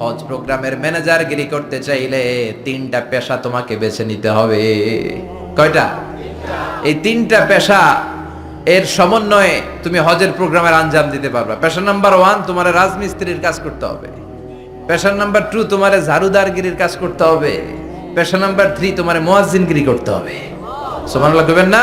হজ প্রোগ্রামের ম্যানেজার গিরি করতে চাইলে তিনটা পেশা তোমাকে বেছে নিতে হবে। কয়টা? এই তিনটা পেশা, এর সমন্বয়ে তুমি হজের প্রোগ্রামের আঞ্জাম দিতে পারবে। পেশা নাম্বার ওয়ান, তোমার রাজমিস্ত্রির কাজ করতে হবে। পেশা নাম্বার টু, তোমার ঝাড়ুদারগিরির কাজ করতে হবে। পেশা নাম্বার থ্রি, তোমার মোয়াজিনগিরি করতে হবে। সুবহানাল্লাহ, কইবেন না?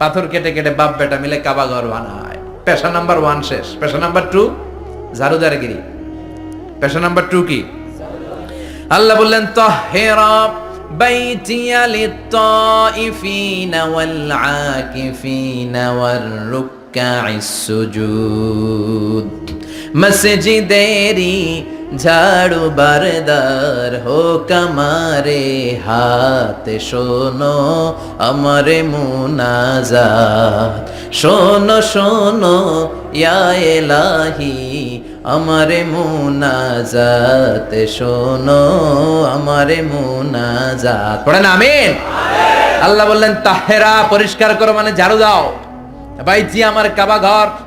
পাথর কেটে কেটে বাপ বেটা মিলে কাবা ঘর বানায় পেশা নাম্বার ওয়ান শেষ পেশা নাম্বার টু ঝাড়ুদারগিরি পেশা নাম্বার টু কি আল্লাহ বললেন তহেরা بيتي للطائفين والعاكفين والركع السجود মসজিদেরি ঝাড়ু বারদার হোক আমারে হাতে, শোনো আমারে মুনাজাত। শোনো শোনো, ইয়া এলাহি, আমারে মুনাজাত। শোনো আমারে মুনাজাত। পড়েন, আমিন। আল্লাহ বললেন, তাহেরা, পরিষ্কার করো মানে ঝাড়ু দাও। বাইজি আমার কাবা ঘর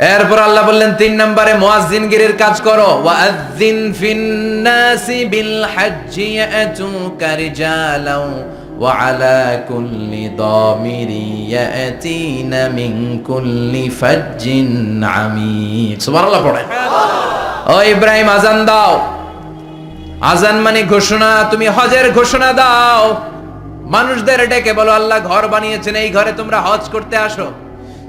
এরপর আল্লাহ বললেন, তিন নম্বরে মুয়াজ্জিনগিরির কাজ করো। ওয়াজ্জিন ফিন্নাসি বিল হাজ্জি ইয়াতুকা রিজালাও ওয়া কুল্লি দামিরি ইয়াতিনা মিন কুল্লি ফাজ্জিন আমিন সুবহানাল্লাহ পড়ে ও ইব্রাহিম আজান দাও। আজান মানে ঘোষণা, তুমি হজের ঘোষণা দাও। মানুষদের ডেকে বলো, আল্লাহ ঘর বানিয়েছেন, এই ঘরে তোমরা হজ করতে আসো।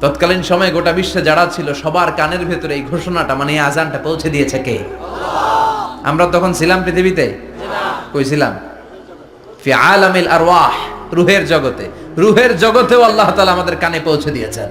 তৎকালীন সময়ে গোটা বিশ্বে যারা ছিল, সবার কানের ভেতরে এই ঘোষণাটা মানে আজানটা পৌঁছে দিয়েছে কে? আমরা তখন ছিলাম পৃথিবীতে? কইছিলাম রুহের জগতে। রুহের জগতেও আল্লাহ তাআলা আমাদের কানে পৌঁছে দিয়েছেন।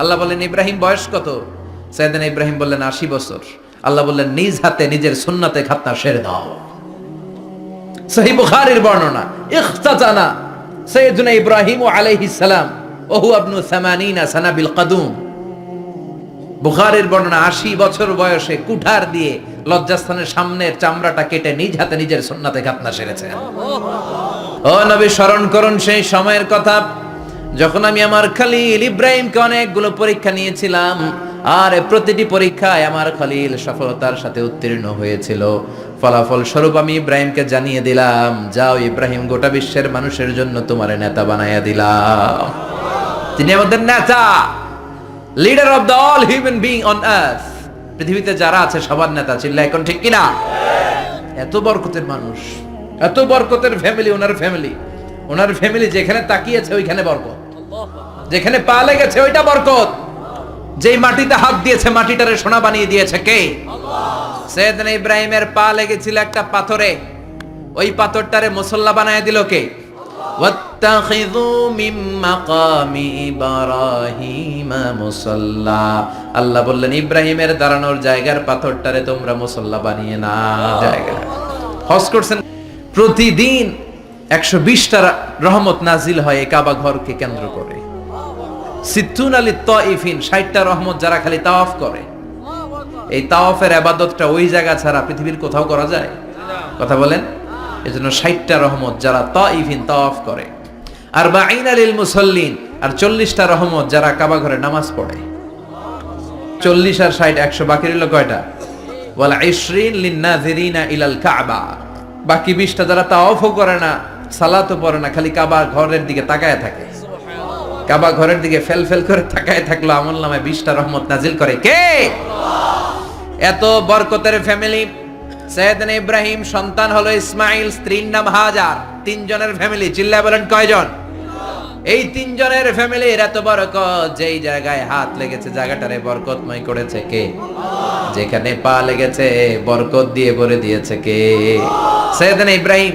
আল্লাহ বললেন ইব্রাহিম, বয়স কত? সাইদিন ইব্রাহিম বললেন, আশি বছর। আল্লাহ বললেন, নিজ হাতে নিজের সুন্নাতে খাতনা সেরে দাও। বর্ণনা সাইয়্যিদুনা ইব্রাহিম সালাম ওহু আবনু 80 সানা বিল কাদুম। বুখারের বর্ণনা, আশি বছর বয়সে কুঠার দিয়ে লজ্জাস্থানের সামনের চামড়াটা কেটে নিজ হাতে নিজের সুন্নাতে খাতনা সেরেছেন। ও নবী, স্মরণ করুন সেই সময়ের কথা। যখন আমি আমার খালিল ইব্রাহিমকে অনেকগুলো পরীক্ষা নিয়েছিলাম, আর প্রতিটি পরীক্ষায় আমার খালিল সফলতার সাথে উত্তীর্ণ হয়েছিল। ফলাফল স্বরূপ আমি ইব্রাহিমকে জানিয়ে দিলাম, যাও ইব্রাহিম, গোটা বিশ্বের মানুষের জন্য তোমার নেতা বানাইয়া দিলাম। তিনি আমাদের নেতা leader of the all human being on earth পৃথিবীতে যারা আছে, সবার নেতা, চিল্লা, এখন ঠিক কিনা? এত বরকতের মানুষ, এত বরকতের ফ্যামিলি ওনার ফ্যামিলি ওনার ফ্যামিলি যেখানে তাকিয়েছে, ওইখানে বরকত। যেখানে পা লেগেছে ওইটা বরকত। যেই মাটিতে হাত দিয়েছে, মাটিটারে সোনা বানিয়ে দিয়েছে কে? সেদিন ইব্রাহিমের পা লেগেছিল একটা পাথরে। ওই পাথরটারে মুসল্লা বানিয়ে দিল কে? আল্লাহ বললেন, ইব্রাহিমের দাঁড়ানোর জায়গার পাথরটারে তোমরা মুসল্লা বানিয়ে না জায়গা। হজ করছেন প্রতিদিন একশো বিশটা রহমত নাজিল হয় এই কাবা ঘরকে কেন্দ্র করে। সিদ্ধুন আলী তইফিন ষাটটা রহমত যারা খালি তাওয়াফ করে। এই তাওয়াফের আবাদতটা ওই জায়গা ছাড়া পৃথিবীর কোথাও করা যায়? কথা বলেন। এজন্য ষাটটা রহমত যারা তাইফিন তাওয়াফ করে। আর বা আইনালিল মুসল্লিন, আর চল্লিশটা রহমত যারা কাবা ঘরে নামাজ পড়ে। চল্লিশ আর ষাট একশো বাকি রইল কয়টা? বলা ইসরিন লিন্নাজিরিনা ইলাল কাবা। বাকি বিশটা যারা তাওয়াফও করে না সালাতও পড়ে না, খালি কাবা ঘরের দিকে তাকায় থাকে। কাবা ঘরের দিকে ফেল ফেল করে তাকায় থাকল, আমল নামায় বিশটা রহমত নাজিল করে। কে? এত বরকতের ফ্যামিলি সৈয়দন ইব্রাহিম, সন্তান হলো ইসমাইল, স্ত্রীর নাম হাজার। তিনজনের ফ্যামিলি চিল্লা বলেন কয়জন? এই তিনজনের ফ্যামিলির এত বরকত, যেই জায়গায় হাত লেগেছে, জায়গাটারে বরকতময় করেছে কে? যেখানে পা লেগেছে, বরকত দিয়ে ভরে দিয়েছে কে? সৈয়দন ইব্রাহিম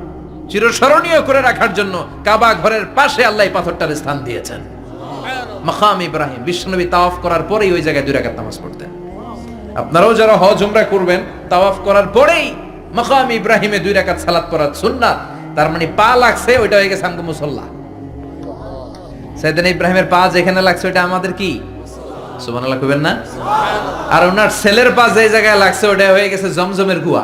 চিরস্মরণীয় করে রাখার জন্য কাবা ঘরের পাশে আল্লাহ পাথরটার স্থান দিয়েছেন। মাকাম ইব্রাহিম, বিশ্বনবী তাওয়াফ করার পরেই ওই জায়গায় দুই রাকাত নামাজ পড়তেন। আপনারাও যারা হজ, উমরা করবেন, তাওয়াফ করার পরেই মাকাম ইব্রাহিমে দুই রাকাত সালাত পড়ার সুন্নাত। তার মানে পা লাগছে, ওইটা হয়ে গেছে আমগো মুসল্লা। সাইদান ইব্রাহিমের পা যেখানে লাগছে, ওইটা আমাদের কি? সুবহানাল্লাহ কইবেন না? আর ওনার ছেলের পা যে জায়গায় লাগছে ওটা হয়ে গেছে জমজমের কুয়া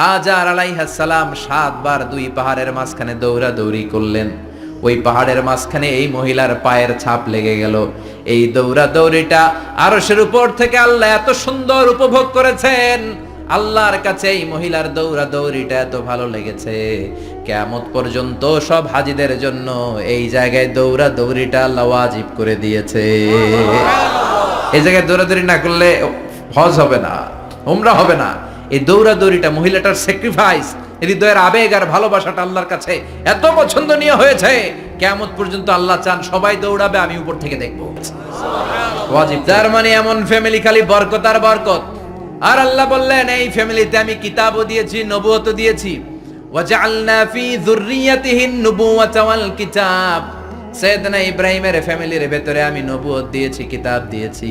হাজার আলাইহাস সালাম সাতবার দুই পাহাড়ের মাঝখানে দৌড়াদৌড়ি করলেন। ওই পাহাড়ের মাঝখানে এই মহিলার পায়ের ছাপ লেগে গেল। এই দৌড়াদৌড়িটা আরশের উপর থেকে আল্লাহ এত সুন্দর উপভোগ করেছেন। আল্লাহর কাছে এই মহিলার দৌড়া দৌড়িটা এত ভালো লেগেছে। কেমত পর্যন্ত সব হাজিদের জন্য এই জায়গায় দৌড়া দৌড়িটা আল্লাহ ওয়াজিব করে দিয়েছে। এই জায়গায় দৌড়াদৌড়ি না করলে হজ হবে না, উমরা হবে না। এই দৌড়াদৌড়িটা মহিলাটার স্যাক্রিফাইস হৃদয়ের আবেগ আর ভালোবাসাটা আল্লাহর কাছে এত পছন্দনীয় হয়েছে। কেমত পর্যন্ত আল্লাহ চান সবাই দৌড়াবে, আমি উপর থেকে দেখব। ওয়াজিব। তার মানে এমন ফ্যামিলি খালি বরকত আর বরকত। আর আল্লাহ বললেন, এই ফ্যামিলিতে আমি কিতাবও দিয়েছি, নবুয়তও দিয়েছি। ওয়াজআলনা ফি যুররিয়াতিহিন নুবুওয়াতা ওয়াল কিতাব। সৈয়দনা ইব্রাহিমের ফ্যামিলির ভেতরে আমি নবুয়ত দিয়েছি, কিতাব দিয়েছি।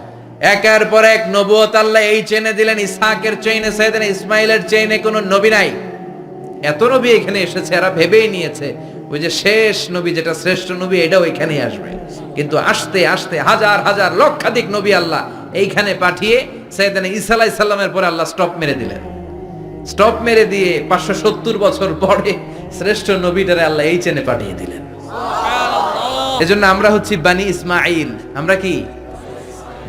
একের পর এক নবুয়ত আল্লাহ এই চেনে দিলেন। ইসহাকের চেইনে সাইয়েদনা ইসমাইলের চেইনে কোনো নবী নাই। এত নবী এখানে এসেছে এরা ভেবেই নিয়েছে ওই যে শেষ নবী যেটা শ্রেষ্ঠ নবী এটাও এখানেই আসবে। কিন্তু আসতে আসতে হাজার হাজার লক্ষাধিক নবী আল্লাহ এইখানে পাঠিয়ে সাইয়েদনা ঈসা আলাইহিস সালামের পরে আল্লাহ স্টপ মেরে দিলেন। স্টপ মেরে দিয়ে পাঁচশো সত্তর বছর পরে শ্রেষ্ঠ নবীটারে আল্লাহ এই চেনে পাঠিয়ে দিলেন। এজন্য আমরা হচ্ছি বানি ইসমাইল আমরা কি?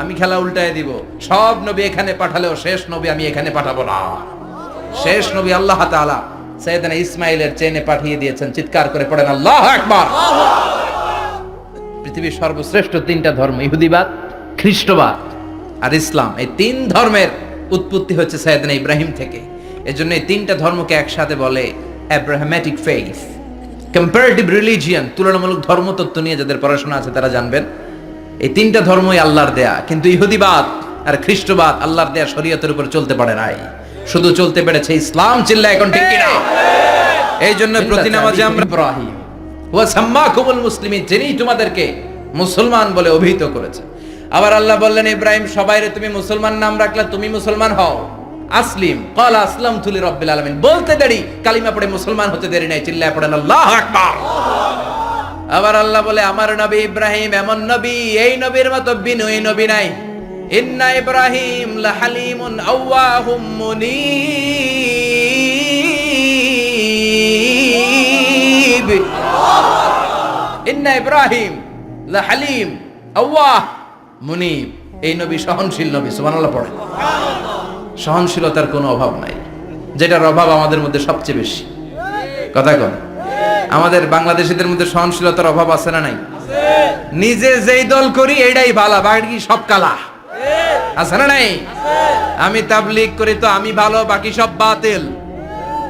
আমি খেলা উল্টায় দিব। সব নবী এখানে পাঠালেও শেষ নবী আমি এখানে পাঠাবো না। শেষ নবী আল্লাহ তাআলা সৈয়দনা ইসমাইলের চেনে পাঠিয়ে দিয়েছেন। চিৎকার করে পড়েন, আল্লাহ আকবার! পৃথিবীর সর্বশ্রেষ্ঠ তিনটা ধর্ম, ইহুদিবাদ, খ্রিস্টবাদ আর ইসলাম। এই তিন ধর্মের উৎপত্তি হচ্ছে সৈয়দনা ইব্রাহিম থেকে। এজন্য এই তিনটা ধর্মকে একসাথে বলে অ্যাব্রাহামেটিক ফেইথ কম্পারেটিভ রিলিজিয়ান তুলনামূলক ধর্মতত্ত্ব নিয়ে যাদের পড়াশোনা আছে তারা জানবেন। এই তিনটা ধর্মই আল্লাহর দেয়া কিন্তু ইহুদিবাদ আর খ্রিস্টবাদ আল্লাহর দেয়া শরীয়তের উপর চলতে পারে নাই। শুধু চলতে পেরেছে ইসলাম চিল্লা এখন ঠিক কিনা? এই জন্য প্রতি নামাজে আমরা ইব্রাহিম। ও সাম্মাকুমুল মুসলিমিন যিনি তোমাদেরকে মুসলমান বলে অভিহিত করেছে। আবার আল্লাহ বললেন ইব্রাহিম সবাইরে তুমি মুসলমান নাম রাখলে তুমি মুসলমান হও। আসলিম কল আসলাম তুলি রব্বিল আলামিন। বলতে দেরি কালিমা পড়ে মুসলমান হতে দেরি নাই চিল্লায় পড়েন আল্লাহ আকবার। আবার আল্লাহ বলে, আমার নবী ইব্রাহিম এমন নবী, এই নবীর মতো বিনয়ী নবী নাই। ইন্না ইব্রাহিম লাহালিমুন আওয়াহুম মুনিব। ইন্না ইব্রাহিম লাহালিম আওয়াহ মুনিব। এই নবী সহনশীল নবী, সুবহানাল্লাহ পড়ে। সহনশীলতার কোনো অভাব নাই, যেটার অভাব আমাদের মধ্যে সবচেয়ে বেশি। কথা কন। আমাদের বাংলাদেশিদের মধ্যে সহনশীলতার অভাব আছে না নাই? নিজে যেই দল করি এটাই ভালো, বাকি সব কালা। আছে না নাই? আমি তাবলিগ করি তো আমি ভালো, বাকি সব বাতিল।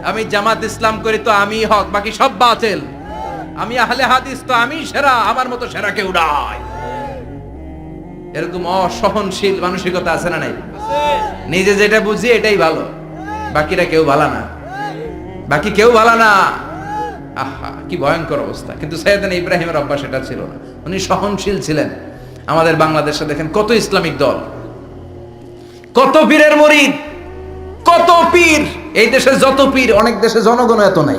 আমি জামাত ইসলাম করি তো আমি হক, বাকি সব বাতিল। আমি আহলে হাদিস তো আমি সেরা, আমার মতো সেরা কেউ নাই। এরকম অসহনশীল মানসিকতা আছে না নাই? নিজে যেটা বুঝি, এটাই ভালো। বাকিরা কেউ ভালো না। বাকি কেউ ভালো না। আহা কি ভয়ঙ্কর অবস্থা। কিন্তু সৈয়দান ইব্রাহিমের অভ্যাস এটা ছিল না। উনি সহনশীল ছিলেন। আমাদের বাংলাদেশে দেখেন কত ইসলামিক দল। কত পীরের মরিদ। কত পীর। এই দেশে যত পীর অনেক দেশে জনগণ এত নাই।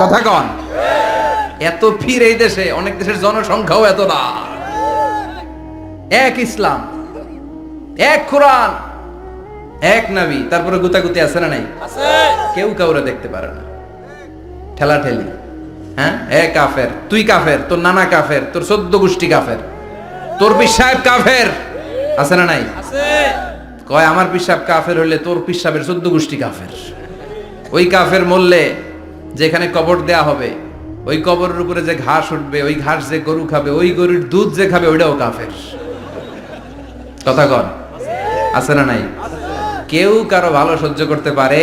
কথা কন। এত পীর এই দেশে অনেক দেশের জনসংখ্যাও এত না। এক ইসলাম এক কোরআন এক নবী। তারপরে গুতাগুতি আছে না নাই? কেউ কাউরে দেখতে পারে না। ঠেলা ঠেলি হ্যাঁ? এ কাফের তুই কাফের তোর নানা কাফের তোর চোদ্দ গোষ্ঠী কাফের তোর পিসাব কাফের। আছে না নাই? কয় আমার পিসাব কাফের হইলে তোর পিসাবের চোদ্দ গোষ্ঠী কাফের। ওই কাফের মরলে যেখানে কবর দেয়া হবে ওই কবরের উপরে যে ঘাস উঠবে ওই ঘাস যে গরু খাবে ওই গরুর দুধ যে খাবে ওইটাও কাফের। কথা কন? আছে। না নাই? কেউ কারও ভালো সহ্য করতে পারে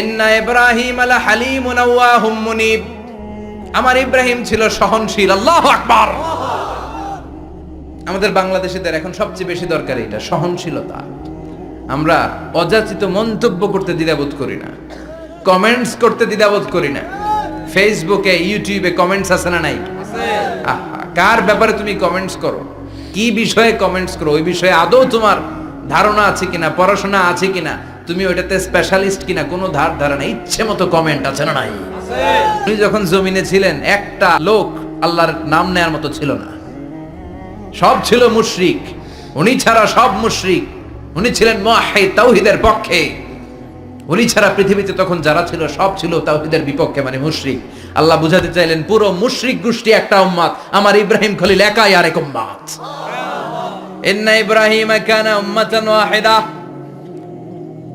ইন্না ইব্রাহিম আলা হালিমুন আওয়াহুম মুনিব। আমার ইব্রাহিম ছিল সহনশীল, আল্লাহু আকবার। আমাদের বাংলাদেশিদের এখন সবচেয়ে বেশি দরকার এটা, সহনশীলতা। আমরা অযাচিত মন্তব্য করতে দ্বিধাবোধ করি না, কমেন্টস করতে দ্বিধাবোধ করি না। ফেসবুকে, ইউটিউবে কমেন্টস আছে না নাই? কার ব্যাপারে তুমি কমেন্টস করো? কি বিষয়ে কমেন্টস করো? ওই বিষয়ে আদৌ তোমার ধারণা আছে কিনা, পড়াশোনা আছে কিনা? তুমি ওইটাতে স্পেশালিস্ট কিনা কোনো ধার ধারণা ইচ্ছে মতো কমেন্ট আছে না নাই? উনি যখন জমিনে ছিলেন, একটা লোক আল্লাহর নাম নেয়ার মতো ছিল না। সব ছিল মুশরিক। উনি ছাড়া সব মুশরিক। উনি ছিলেন মুআহহিদ তাওহীদের পক্ষে। উনি ছাড়া পৃথিবীতে তখন যারা ছিল, সব ছিল তাওহিদের বিপক্ষে মানে মুশরিক। আল্লাহ বুঝাতে চাইলেন, পুরো মুশরিক গোষ্ঠী একটা উম্মাত আমার ইব্রাহিম খলিল একাই আরেক উম্মাত ইন্না ইব্রাহিম কানা উম্মাতান ওয়াহিদা।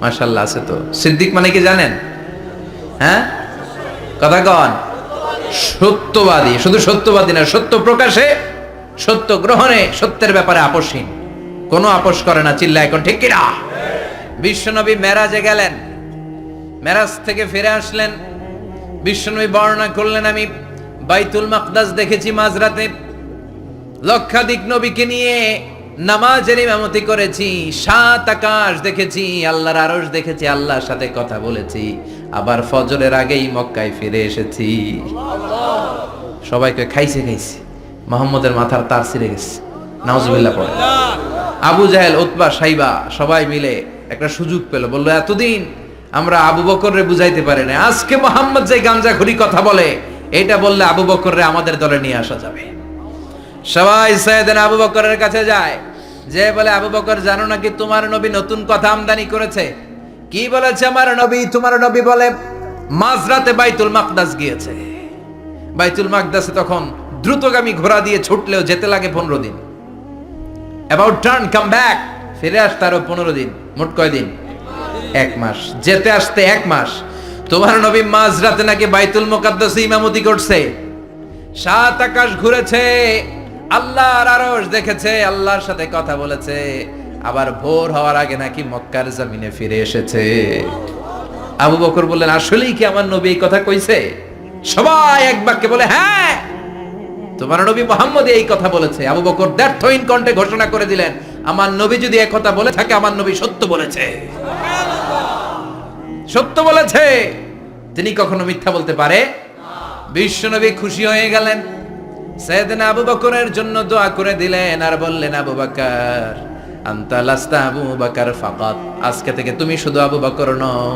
মাশাল্লাহ আছে তো। সিদ্দিক মানে কি জানেন? হ্যাঁ? কথা কন। সত্যবাদী, শুধু সত্যবাদী না, সত্য প্রকাশে, সত্য গ্রহণে সত্যের ব্যাপারে আপোষহীন। কোনো আপোষ করে না চিল্লা এখন, ঠিক কিনা? বিশ্বনবী মেরাজে গেলেন। মেরাজ থেকে ফিরে আসলেন। বিশ্বনবী বর্ণনা করলেন, আমি বাইতুল মাকদাস দেখেছি মাঝরাতে। লক্ষাধিক নবীকে নিয়ে নামাজের ইমামতি করেছি, সাত আকাশ দেখেছি, আল্লাহর আরশ দেখেছি, আল্লাহর সাথে কথা বলেছি, আবার ফজরের আগেই মক্কায় ফিরে এসেছি। সবাইকে খাইছে খাইছে, মোহাম্মদের মাথার তার ছিঁড়ে গেছে, নাউজুবিল্লাহ পড়ে। আবু জাহেল, উতবা, সাইবা, সবাই মিলে একটা সুযোগ পেল, বলল, এতদিন আমরা আবু বকররে বুঝাইতে পারি না আজকে মোহাম্মদ যে গাঞ্জা ঘুরি কথা বলে, এটা বললে আবু বকররে আমাদের দলে নিয়ে আসা যাবে। সবাই সৈয়দিন আবু বকরের কাছে যায় যে বলে আবু বকর, জানো নাকি তোমার নবী নতুন কথা আমদানি করেছে? কি বলেছে আমার নবী? তোমার নবী বলে, মাঝরাতে বাইতুল মাকদাস গিয়েছে। বাইতুল মাকদাসে তখন দ্রুতগামী ঘোড়া দিয়ে ছুটলেও যেতে লাগে পনেরো দিন। অ্যাবাউট টার্ন কাম ব্যাক ফিরে আসতে আরও পনেরো দিন। মোট কয় দিন? এক মাস। যেতে আসতে এক মাস। তোমার নবী মাঝরাতে নাকি বাইতুল মোকাদ্দাসে ইমামতি করছে? সাত আকাশ ঘুরেছে। আল্লাহর আরশ দেখেছে, আল্লাহর সাথে কথা বলেছে। আবার ভোর হওয়ার আগে নাকি মক্কার জমিনে ফিরে এসেছে। আবু বকর বললেন, আসলেই কি আমার নবী এই কথা কইছে? সবাই এক বাক্যে বলে হ্যাঁ তোমার নবী মোহাম্মদ এই কথা বলেছে। আবু বকর ব্যর্থহীন কণ্ঠে ঘোষণা করে দিলেন, আমার নবী যদি এক কথা বলে থাকে, আমার নবী সত্য বলেছে। সত্য বলেছে। তিনি কখনো মিথ্যা বলতে পারে? বিশ্ব নবী খুশি হয়ে গেলেন। সৈয়দনা আবু বকরের জন্য দোয়া করে দিলেন আর বললেন, আবু বকর, আন্তা আবু বকর ফাকাত। আজকে থেকে তুমি শুধু আবু বকর নও,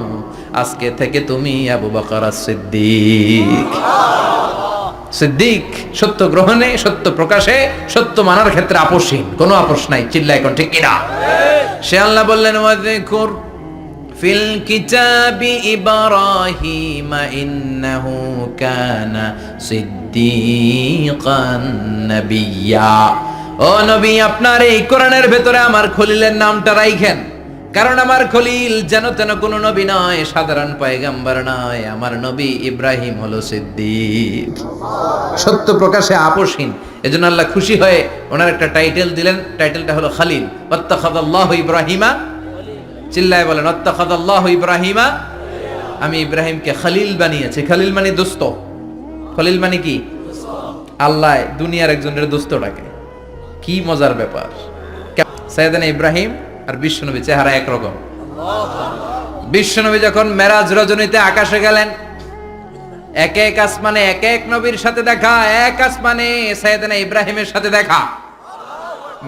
আজকে থেকে তুমি আবু বকর সিদ্দিক সিদ্দিক সত্য গ্রহণে, সত্য প্রকাশে, সত্য মানার ক্ষেত্রে আপোষহীন। কোনো আপোষ নাই চিল্লা এখন ঠিক কিনা? সে আল্লাহ বললেন ওয়াযকুর ফিল কিতাবি ইব্রাহিম ইন্নাহু কানা সিদ্দিকান নাবিয়্যা ও নবী, আপনার এই কোরআনের ভেতরে আমার খলিলের নামটা রাইখেন। কারণ আমার খলিল যেন তেন কোনো নবী নয়, সাধারণ পয়গাম্বার নয়। আমার নবী ইব্রাহিম হলো সিদ্দিক। সত্য প্রকাশে আপোষহীন। এজন্য আল্লাহ খুশি হয়ে ওনার একটা টাইটেল দিলেন। টাইটেলটা হলো খালিল। অত্তাখাদাল্লাহ ইব্রাহিমা চিল্লায় বলেন অত্তাখাদাল্লাহ ইব্রাহিমা। আমি ইব্রাহিমকে খালিল বানিয়েছি। খালিল মানে দোস্ত। খলিল মানে কি? আল্লাহ দুনিয়ার একজনের দোস্ত ডাকে। কি মজার ব্যাপার। সাইদানা ইব্রাহিম আর বিশ্বনবী চেহারা একরকম। বিশ্বনবী যখন মেরাজ রজনীতে আকাশে গেলেন, এক এক আসমানে এক এক নবীর সাথে দেখা, এক আসমানে সাইদানা ইব্রাহিমের সাথে দেখা।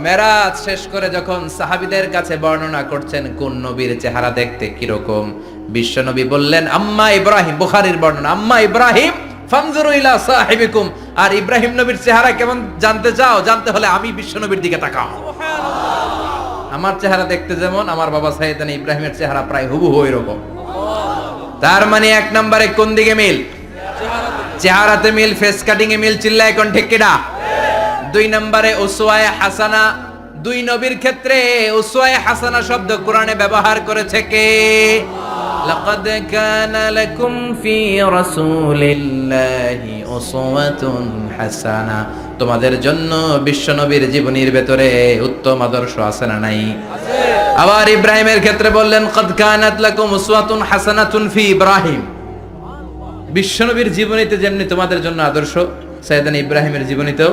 মেরাজ শেষ করে যখন সাহাবিদের কাছে বর্ণনা করছেন, কোন নবীর চেহারা দেখতে কীরকম? বিশ্ব নবী বললেন, আম্মা ইব্রাহিম, বুখারীর বর্ণনা, আম্মা ইব্রাহিম আর ইব্রাহিম নবীর চেহারা কেমন জানতে চাও? জানতে হলে আমি বিশ্ব নবীর দিকে তাকাও। আমার চেহারা দেখতে যেমন, আমার বাবা সাইয়েদান ইব্রাহিমের চেহারা প্রায় হুবু হুবহু এরকম তার মানে এক নম্বরে কোন দিকে মিল? চেহারাতে মিল, ফেস কাটিং এ মিল, চিল্লায় কোন ঠিক দুই নম্বরে উসওয়ায়ে হাসানা। দুই নবীর ক্ষেত্রে উসওয়ায়ে হাসানা শব্দ কোরআনে ব্যবহার করেছে কে? লাকাদ কানা লাকুম ফি রাসূলিল্লাহি উসওয়াতুন হাসানা। তোমাদের জন্য বিশ্ব নবীর জীবনীর ভেতরে উত্তম আদর্শ আছে না নাই? আবার ইব্রাহিমের ক্ষেত্রে বললেন কদ কানাত লাকুম উসওয়াতুন হাসানাতুন ফি ইব্রাহিম। বিশ্বনবীর জীবনীতে যেমনি তোমাদের জন্য আদর্শ সৈয়দান ইব্রাহিমের জীবনীতেও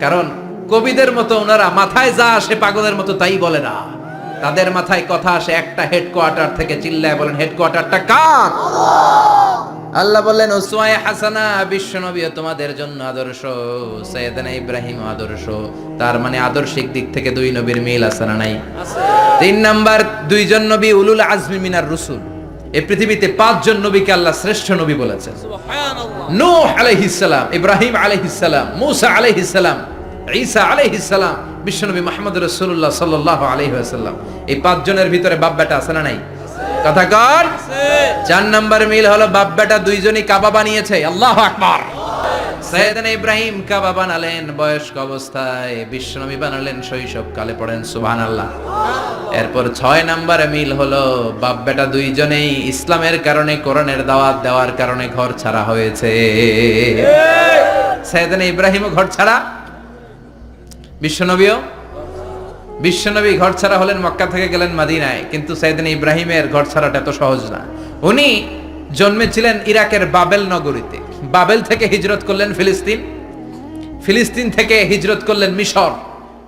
কারণ কবিদের মতো ওনারা মাথায় যা আসে পাগলের মতো তাই বলে না। তাদের মাথায় কথা আসে একটা হেডকোয়ার্টার থেকে চিল্লায় বলেন হেডকোয়ার্টারটা কার? আল্লাহ বললেন, উসওয়ায়ে হাসানা বিশ্বনবী তোমাদের জন্য আদর্শ। সৈয়দনা ইব্রাহিম আদর্শ। তার মানে আদর্শিক দিক থেকে দুই নবীর মিল আছে না নাই? তিন নাম্বার, দুইজন নবী উলুল আজমি মিনার রসুল। এই পৃথিবীতে পাঁচজন নবীকে আল্লাহ শ্রেষ্ঠ নবী বলেছেন। নূহ আলাইহিস সালাম ইব্রাহিম আলাইহিস সালাম মুসা আলাইহিস সালাম ঈসা আলাইহিস সালাম বিশ্বনবী মুহাম্মদ রাসূলুল্লাহ সাল্লাল্লাহু আলাইহি ওয়াসাল্লাম। এই পাঁচজনের ভিতরে বাপ বেটা আছে না নাই? কথা কর। চার নাম্বার মিল হলো বাপ বেটা দুইজনই কাবা বানিয়েছে। আল্লাহু আকবার। সৈয়দনা ইব্রাহিম কাবা বানালেন বয়স্ক অবস্থায়, বিশ্বনবী বানালেন শৈশব কালে পড়েন, সুবহানাল্লাহ। এরপর ছয় মিল হলো, বাপ বেটা দুইজনেই ইসলামের কারণে কোরআনের দাওয়াত দেওয়ার কারণে ঘর ছাড়া হয়েছে। সৈয়দনা ঘর ছাড়া? বিশ্বনবীও? বিশ্বনবী ঘর ছাড়া হলেন মক্কা থেকে গেলেন মাদিনায়, কিন্তু সাইদিন ইব্রাহিমের ঘর ছাড়াটা এত সহজ না। উনি জন্মেছিলেন ইরাকের বাবেল নগরীতে। বাবেল থেকে হিজরত করলেন ফিলিস্তিন। ফিলিস্তিন থেকে হিজরত করলেন মিশর।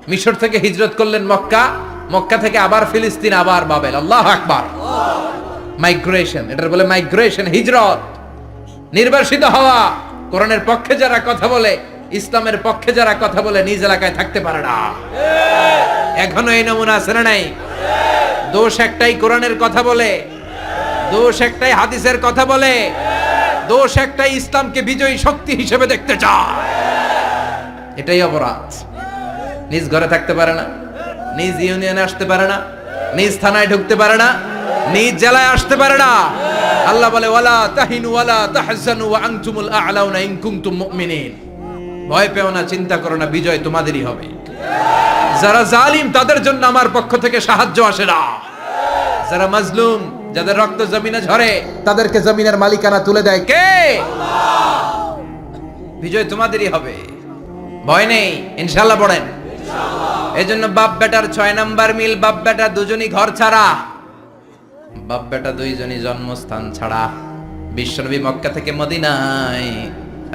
মিশর থেকে হিজরত করলেন মক্কা। মক্কা থেকে আবার ফিলিস্তিন, আবার বাবেল। আল্লাহ আকবার। মাইগ্রেশন এটার বলে মাইগ্রেশন হিজরত। নির্বাসিত হওয়া। কোরআনের পক্ষে যারা কথা বলে, ইসলামের পক্ষে যারা কথা বলে, নিজ এলাকায় থাকতে পারে না। এখনও এই নমুনা আছে না নাই? দোষ একটাই কোরআনের কথা বলে। দোষ একটাই হাদিসের কথা বলে। দোষ একটা ইসলামকে বিজয়ী শক্তি হিসেবে দেখতে চায়। এটাই অপরাধ। নিজ ঘরে থাকতে পারে না, নিজ ইউনিয়নে আসতে পারে না, নিজ থানায় ঢুকতে পারে না, নিজ জেলায় আসতে পারে না। আল্লাহ বলে, ওয়ালা তাহিনু ওয়ালা তাহজানু ওয়া আনতুমুল আ'লাউনা ইন কুনতুম মুমিনিন। ভয় পেও না, চিন্তা করো না, বিজয় তোমাদেরই হবে। যারা জালিম, তাদের জন্য আমার পক্ষ থেকে সাহায্য আসে না। যারা মাজলুম যাদের রক্ত জমিনে ঝরে। তাদেরকে জমিনের মালিকানা তুলে দেয়। কে? বিজয় তোমাদেরই হবে। ভয় নেই ইনশাল্লাহ পড়েন। এই জন্য বাপ বেটার ছয় নাম্বার মিল বাপ বেটা দুজনই ঘর ছাড়া। বাপ বেটা দুইজনই জন্মস্থান ছাড়া। বিশ্বনবী মক্কা থেকে মদিনায়।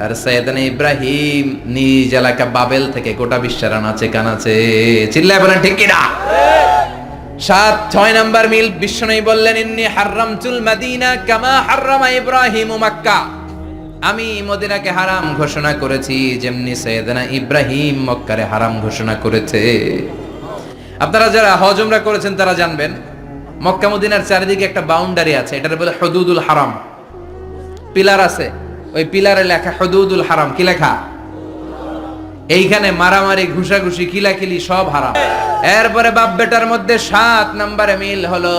আর সৈয়দানা ইব্রাহিম নিজ এলাকা বাবেল থেকে গোটা বিশ্বের আনাচে কানাচে। চিল্লায় বলেন ঠিক কিনা? সাত, ছয় নাম্বার মিল, বিশ্বনবী বললেন, ইন্নি হাররামতুল মাদিনা কামা হাররামা ইব্রাহিম মক্কা। আমি মদিনাকে হারাম ঘোষণা করেছি, যেমনি সৈয়দনা ইব্রাহিম মক্কারে হারাম ঘোষণা করেছে। আপনারা যারা হজ উমরা করেছেন, তারা জানবেন, মক্কা মদিনার চারিদিকে একটা বাউন্ডারি আছে, এটার বলে হদুদুল হারাম। পিলার আছে, ওই পিলারে লেখা হদুদুল হারাম, কি লেখা? এইখানে মারামারি, ঘুষাঘুষি কিলাকিলি সব হারাম। এরপরে বাপ বেটার মধ্যে সাত নম্বরে মিল হলো,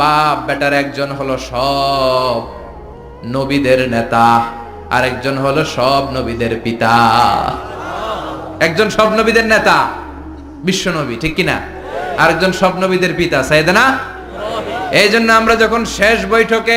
বাপ বেটার একজন হলো সব নবীদের নেতা, আরেকজন হলো সব নবীদের পিতা। একজন সব নবীদের নেতা, বিশ্ব নবী, ঠিক কিনা? আরেকজন সব নবীদের পিতা সাইদানা এই জন্য আমরা যখন শেষ বৈঠকে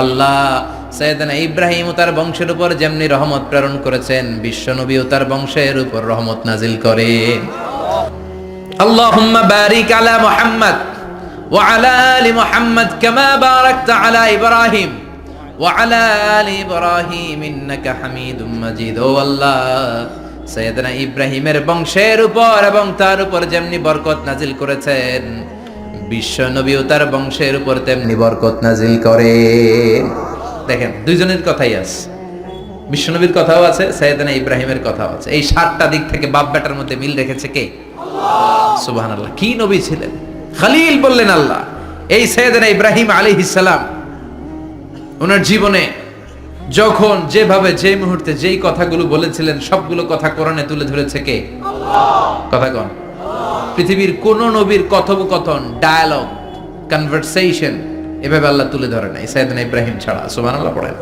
আল্লাহ সৈয়দনা ইব্রাহিম তার বংশের উপর যেমনি রহমত প্রেরণ করেছেন, বিশ্বনবী তার বংশের উপর রহমত নাজিল করে। আল্লাহুম্মা বারিক আলা আলা আলি মুহাম্মদ কামা বারাকতা ওয়া আলা আলি ইব্রাহিম ও আল্লাহ, সৈয়দনা ইব্রাহিমের বংশের উপর এবং তার উপর যেমনি বরকত নাজিল করেছেন বিশ্ব নবী তার বংশের উপর তেমনি বরকত নাজিল করে। দেখেন দুইজনের কথাই আছে। বিশ্বনবীর কথাও আছে সৈয়দনা ইব্রাহিমের কথাও আছে। এই সাতটা দিক থেকে বাপ বেটার মধ্যে মিল রেখেছে কে? সুবাহ আল্লাহ কি নবী ছিলেন? খালিল বললেন আল্লাহ এই সৈয়দনা ইব্রাহিম আলী ইসালাম ওনার জীবনে যখন যেভাবে যে মুহূর্তে যেই কথাগুলো বলেছিলেন সবগুলো কথা কোরআনে তুলে ধরেছে কে? কথা কন? পৃথিবীর কোন নবীর কথোপকথন ডায়ালগ কনভার্সেশন এভাবে আল্লাহ তুলে ধরে নাই। সাইদান ইব্রাহিম ছাড়া, সুবহানাল্লাহ, পড়েন।